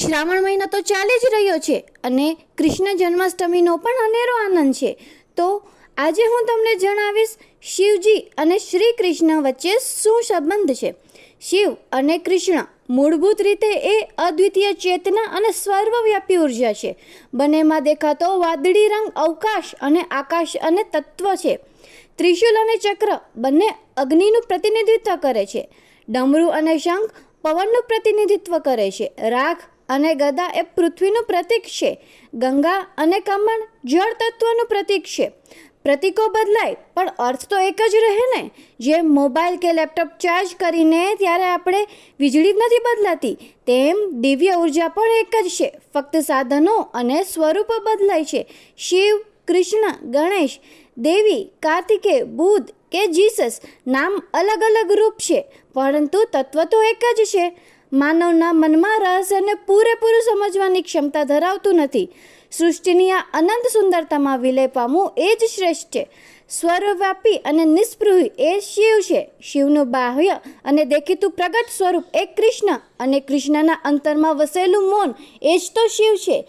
શ્રાવણ મહિનો તો ચાલી જ રહ્યો છે અને કૃષ્ણ જન્માષ્ટમીનો પણ અનેરો આનંદ છે. તો આજે હું તમને જણાવીશ શિવજી અને શ્રી કૃષ્ણ વચ્ચે શું સંબંધ છે? શિવ અને કૃષ્ણ મૂળભૂત રીતે એ અદ્વિતીય ચેતના અને સર્વવ્યાપી ઊર્જા છે. બંનેમાં દેખાતો વાદળી રંગ અવકાશ અને આકાશ અને તત્વ છે. ત્રિશુલ અને ચક્ર બંને અગ્નિનું પ્રતિનિધિત્વ કરે છે. ડમરું અને શંખ પવનનું પ્રતિનિધિત્વ કરે છે. રાખ અને ગદા એ પૃથ્વીનું પ્રતીક છે. ગંગા અને કમળ જળ તત્વનું પ્રતીક છે. પ્રતીકો બદલાય, પણ અર્થ તો એક જ રહે ને? જે મોબાઈલ કે લેપટોપ ચાર્જ કરીને ત્યારે આપણે વીજળી જ નથી બદલાતી, તેમ દિવ્ય ઊર્જા પણ એક જ છે. ફક્ત સાધનો અને સ્વરૂપો બદલાય છે. શિવ, કૃષ્ણ, ગણેશ, દેવી, કાર્તિકે બુદ્ધ કે જીસસ નામ અલગ અલગ રૂપ છે. પરંતુ તત્વ તો એક જ છે. માનવના મનમાં રહસ્યને પૂરેપૂરું સમજવાની ક્ષમતા ધરાવતું નથી. સૃષ્ટિની આ અનંત સુંદરતામાં વિલય પામવું એ જ શ્રેષ્ઠ છે. સ્વરવ્યાપી અને નિસ્પૃહી એ શિવ છે. શિવનું બાહ્ય અને દેખીતું પ્રગટ સ્વરૂપ એ કૃષ્ણ અને કૃષ્ણના અંતરમાં વસેલું મૌન એ જ તો શિવ છે.